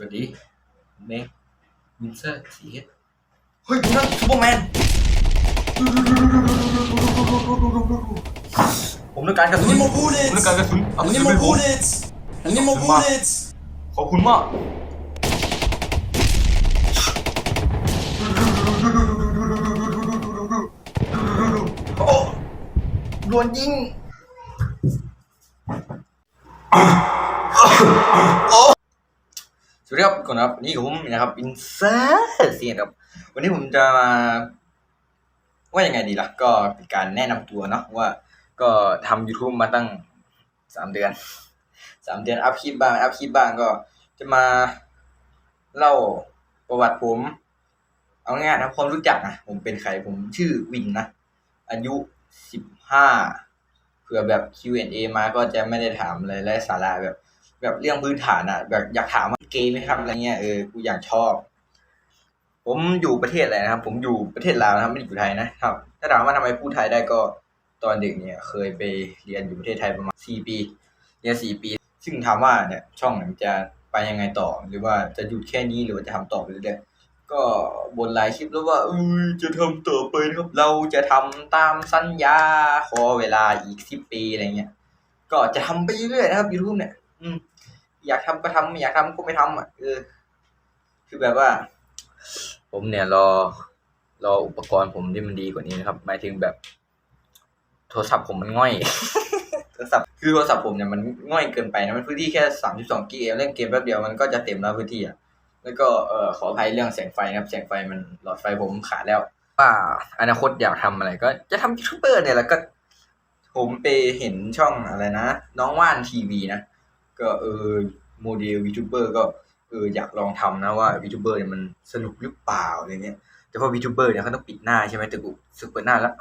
วัสดีเมกมินเซอร์สีเฮ็ดเฮ้ยนั่นซูเปอร์แมนผมต้องการกระ I สุน need more ผม bullets ต้องการกระสุนเอา I กระ need สุนไป more ผม bullets I need more bullets ขอบคุณมาก โอ้โดนยิง สวัสดีครับก่อนครับนี่ผมนะครับอินเซอร์เซียนครับวันนี้ผมจะมาว่ายังไงดีล่ะ ก็เป็นการแนะนำตัวเนาะว่าก็ทำ YouTube มาตั้งสามเดือนสามเดือนอัพคลิปบ้างอัพคลิปบ้างก็จะมาเล่าประวัติผม เอาง่ายนะความรู้จักนะผมเป็นใครผมชื่อวินนะ อายุสิบห้าเผื่อแบบ Q&A มาก็จะไม่ได้ถามอะไรไร้สาระแบบ แบบเรื่องพื้นฐานอะแบบอยากถามว่าเกย์ไหมครับอะไรเงี้ยเออกูอยากชอบ ผมอยู่ประเทศอะไรนะครับ ผมอยู่ประเทศลาวนะครับไม่ได้อยู่ไทยนะครับ ถ้าถามว่าทำไมพูดไทยได้ก็ตอนเด็กเนี่ย เคยไปเรียนอยู่ประเทศไทยประมาณสี่ปีเรียนสี่ปี ซึ่งถามว่าเนี่ยช่องเนี่ยมันจะไปยังไงต่อ หรือว่าจะหยุดแค่นี้หรือว่าจะทำต่อไปเรื่อยๆก็บนหลายคลิปแล้วว่าเออจะทำต่อไปนะครับ เราจะทำตามสัญญาขอเวลาอีกสิบปีอะไรเงี้ยก็จะทำไปเรื่อยๆนะครับยูทูบเนี่ย อืม อยากทำก็ทำไม่อยากทำก็ไม่ทำอะเออคือแบบว่า ผมเนี่ยรอ รออุปกรณ์ผมที่มันดีกว่านี้นะครับ หมายถึงแบบ โทรศัพท์ผมมันง่อยโทรศัพท์คือโทรศัพท์ผมเนี่ยมันง่อยเกินไปนะมันพื้นที่แค่สามสิบสองกิกเล่นเกมแป๊บเดียวมันก็จะเต็มแล้วพื้นที่อะแล้วก็เออขออภัยเรื่องแสงไฟนะครับ แสงไฟมันหลอดไฟผมขาดแล้ว ว่าอนาคตอยากทำอะไร ก็จะทำยูทูบเบอร์เนี่ยแหล้วก็ ผมไปเห็นช่องอะไรนะน้องว่านทีวีนะ ก็เออโมเดลวีทูเบอร์ก็เอออยากลองทำนะว่าวีทูเบอร์เนี่ยมันสนุกหรือเปล่าอะไรเงี้ยแต่พอวีทูเบอร์เนี่ยเขาต้องปิดหน้าใช่ไหมแต่กูสึกเปิดหน้าแล้ว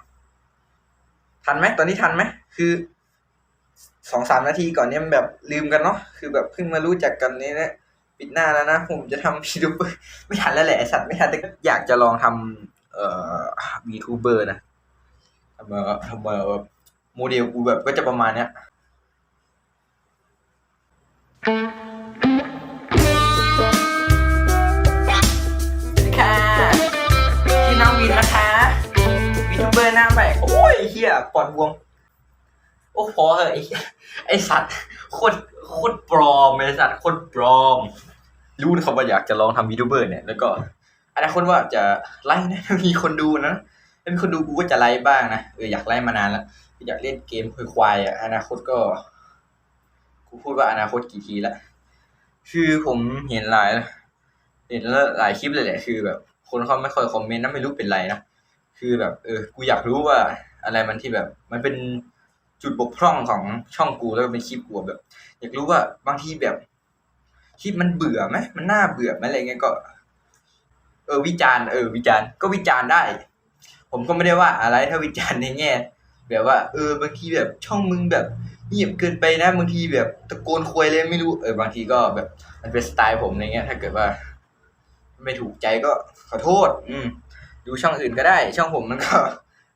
ทันไหมตอนนี้ทันไหมคือสองสามนาทีก่อนเนี่ยมันแบบลืมกันเนาะคือแบบเพิ่งมารู้จักกันนี่นะปิดหน้าแล้วนะผมจะทำวีทูเบอร์ไม่ทันแล้วแหละสัตว์ไม่ทันแต่อยากจะลองทำเอ่อวีทูเบอร์นะทำมาทำมาแบบโมเดลกูแบบก็จะประมาณเนี้ย ค่ะที่น้องวินนะคะวีทูเบอร์หน้าใหม่โอ้ยเฮียปอดบวม โอ้พอเหอะไอ้เหี้ยไอสัตว์โคตรโคตรปลอมไอสัตว์โคตรปลอม รู้นะครับว่าอยากจะลองทำวีทูเบอร์เนี่ยแล้วก็อนาคตว่าจะไล่นะมีคนดูนะถ้ามีคนดูกูก็จะไล่บ้างนะเอออยากไล่มานานแล้วอยากเล่นเกมควายอะอนาคตก็ กูพูดว่าอนาคตกี่ทีละคือผมเห็นหลายเห็นแล้วหลายคลิปเลยแหละคือ แบบ คนเขาไม่ค่อยคอมเมนต์นะไม่รู้เป็นไรนะคือแบบ เออ กูอยากรู้ว่าอะไรมันที่แบบ มันเป็นจุดบกพร่องของช่องกูแล้วเป็นคลิปกูแบบ อยากรู้ว่าบางทีแบบคลิปมันเบื่อไหมมันน่าเบื่อไหมอะไรเงี้ยก็ เออวิจารณ์เออวิจารณ์ก็วิจารณ์ได้ ผมก็ไม่ได้ว่าอะไรถ้าวิจารณ์ในแง่แบบว่า เออบางทีแบบช่องมึงแบบ เงียบเกินไปนะบางทีแบบตะโกนควยเลยไม่รู้เออบางทีก็แบบ มันเป็นสไตล์ผมอะไรเงี้ย ถ้าเกิดว่า ไม่ถูกใจก็ขอโทษ อืม ดูช่องอื่นก็ได้ ช่องผมมันก็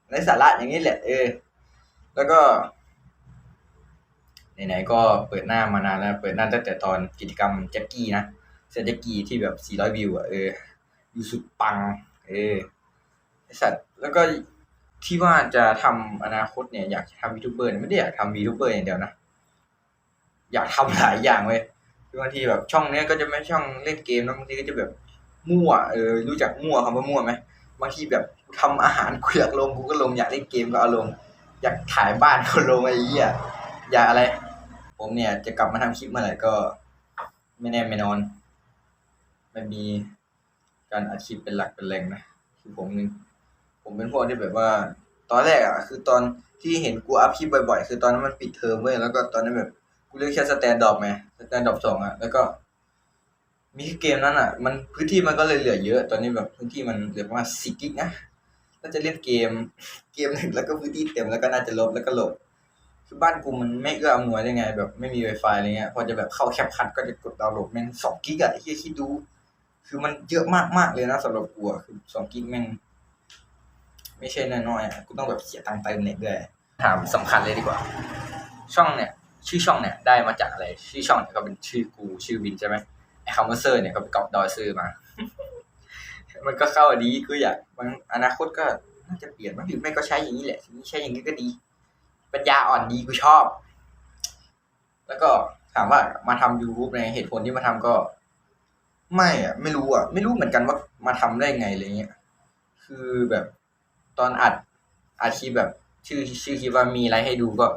ไร้สาระอย่างนี้แหละ เออ แล้วก็ไหนๆก็เปิดหน้ามานานแล้ว เปิดหน้าตั้งแต่ตอนกิจกรรมแจ็คกี้นะเซนแจ็คกี้ที่แบบ 400 วิวอะเอออยู่สุดปัง เออไอสัตว์แล้วก็ ที่ว่าจะทำอนาคตเนี่ยอยากทำยูทูบเบอร์เนี่ยไม่ได้อยากทำยูทูบเบอร์อย่างเดียวนะ อยากทำหลายอย่างเว้ยบางทีแบบช่องเนี้ยก็จะไม่ช่องเล่นเกมแล้วบางทีก็จะแบบมั่วเออรู้จักมั่วคำว่ามั่วไหมบางทีแบบทำอาหารกูอยากลงกูก็ลงอยากเล่นเกมก็เอาลง อยากถ่ายบ้านก็ลงไอ้เหี้ยอยากอะไร ผมเนี่ยจะกลับมาทำคลิปเมื่อไหร่ก็ ไม่แน่ไม่นอนไม่มีการอัดคลิปเป็นหลักเป็นแหล่งนะคือผมนึง ผมเป็นพวกที่แบบว่า ตอนแรกอะ คือตอนที่เห็นกูอัพคลิปบ่อยๆ คือตอนนั้นมันปิดเทอมเว้ยแล้วก็ตอนนั้นแบบกูเลือกแค่สแตนดอปไงสแตนดอปสองอะแล้วก็ มีแค่เกมนั้นอะ มันพื้นที่มันก็เลยเหลือเยอะ ตอนนี้แบบพื้นที่มันเหลือประมาณสิกิกนะก็จะเล่นเกมเกมหนึ่งแล้วก็พื้นที่เต็มแล้วก็น่าจะลบแล้วก็โหลดคือบ้านกูมันไม่เอื้ออำนวยได้ไง แบบไม่มี Wi-Fi อะไรเงี้ยพอจะแบบเข้าแคปคัทก็จะกดดาวน์โหลดแม่งสองกิกอะไอ้เหี้ยคิดดู คือมันเยอะมากๆเลยนะสำหรับกูอะคือสองกิกแม่ง ไม่ใช่น้อยๆอะกูต้องแบบเสียตังค์เติมเน็ตด้วยถามสำคัญเลยดีกว่า ช่องเนี่ย ชื่อช่องเนี่ยได้มาจากอะไร ชื่อช่องเนี่ยก็เป็นชื่อกูชื่อวินใช่ไหมไอ้คำว่าเซอร์เนี่ยก็ไปกอบดอยซอร์มา มันก็เข้าดีก็อยากมันอนาคตก็น่าจะเปลี่ยนมั้งหรือไม่ก็ใช้อย่างนี้แหละใช้อย่างนี้ก็ดี ปัญญาอ่อนดีกูชอบ แล้วก็ถามว่ามาทำ YouTube ในเหตุผลที่มาทำก็ ไม่อะไม่รู้อะไม่รู้เหมือนกันว่ามาทำได้ไงอะไรเงี้ย คือแบบ ตอนอัดอัดคลิปแบบ ชื่อชื่อคลิปว่ามีอะไรให้ดูก็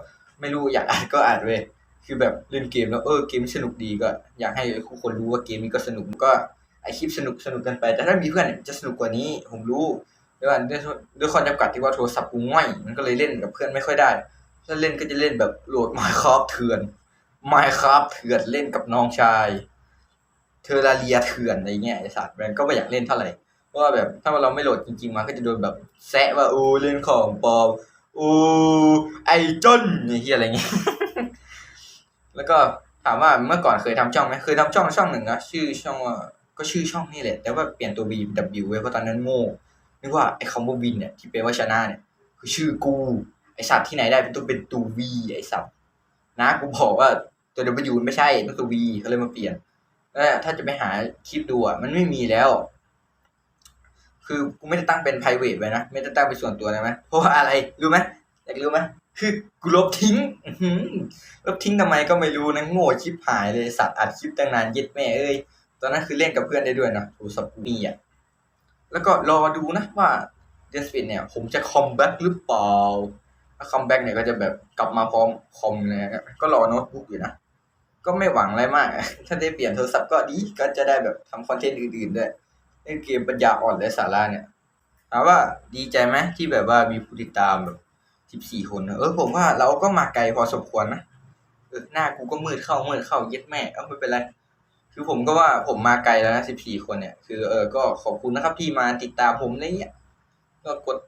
ไม่รู้อยากอัดก็อัดเว้ยคือแบบเล่นเกมแล้วเออเกมสนุกดีก็ อยากให้ทุกคนรู้ว่าเกมนี้ก็สนุกก็ไอคลิปสนุกสนุกกันไป แต่ถ้ามีเพื่อนจะสนุกกว่านี้ผมรู้ด้วยว่าด้วยด้วยข้อจำกัดที่ว่าโทรศัพท์กูง่อยมันก็เลยเล่นกับเพื่อนไม่ค่อยได้ถ้าเล่นก็จะเล่นแบบโหลด Minecraft เถื่อน Minecraft เถื่อนเล่นกับน้องชาย เทอร์ราเรียเถื่อนอะไรเงี้ยไอสัตว์แบนก็ไม่อยากเล่นเท่าไหร่ ว่าแบบถ้าเราไม่โหลดจริง ๆมาก็จะโดนแบบแซะว่าโอ้เล่นของปลอมโอ้ไอจนไอ้เหี้ยอะไรเงี้ยแล้วก็ถามว่าเมื่อก่อนเคยทำช่องไหมเคยทำช่องช่องหนึ่งนะชื่อช่องว่าก็ชื่อช่องนี่แหละ แต่ว่าเปลี่ยนตัว B เป็น W ไว้เพราะตอนนั้นโง่นึกว่าไอ้คำว่าวินเนี่ยที่แปลว่าชนะเนี่ยคือชื่อกู ไอสัตว์ที่ไหนได้เป็นต้องเป็นตัว V ไอสัตว์นะกูบอกว่าตัว W มันไม่ใช่ต้องตัว V เขาเลยมาเปลี่ยนแล้วถ้าจะไปหาคลิปดูอะมันไม่มีแล้ว คือกูไม่ได้ตั้งเป็น private ไว้นะ ไม่ได้ตั้งเป็นส่วนตัวนะไหมเพราะว่าอะไร รู้ไหมอยากรู้ไหมคือกูลบทิ้งลบทิ้งทำไมก็ไม่รู้นะโง่ชิบหายเลยสัตว์อัดคลิปตั้งนานย็ดแม่เอ้ย ตอนนั้นคือเล่นกับเพื่อนได้ด้วยนะโทรศัพท์กูมีอะ แล้วก็รอดูนะว่าเดนสปินเนี่ย ผมจะคอมแบ็กหรือเปล่า ถ้าคอมแบ็กเนี่ยก็จะแบบกลับมาพร้อมคอมเลยก็รอโน้ตบุ๊กอยู่นะ ก็ไม่หวังอะไรมาก ถ้าได้เปลี่ยนโทรศัพท์ก็ดี ก็จะได้แบบทำคอนเทนต์อื่นๆด้วย เล่นเกมปัญญาอ่อนและสาระเนี่ยถามว่าดีใจไหมที่แบบว่ามีผู้ติดตามแบบสิบสี่คนเออผมว่าเราก็มาไกลพอสมควรนะเออหน้ากูก็มืดเข้ามืดเข้าเย็ดแม่เออไม่เป็นไรคือผมก็ว่าผมมาไกลแล้วนะสิบสี่คนเนี่ยคือเออก็ขอบคุณนะครับที่มาติดตามผมอะเงี้ยก็กด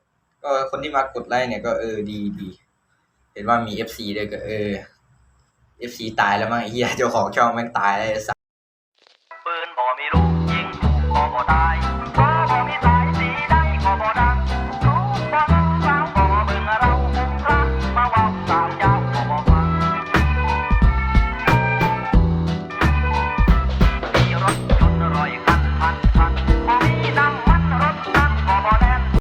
ก็คนที่มากดไลค์เนี่ยก็เออดีดีเห็นว่ามีเอฟซีด้วยก็เออเอฟซีตายแล้วมั้งไอ้เหี้ยเจ้าของช่องแม่งตายแล้ว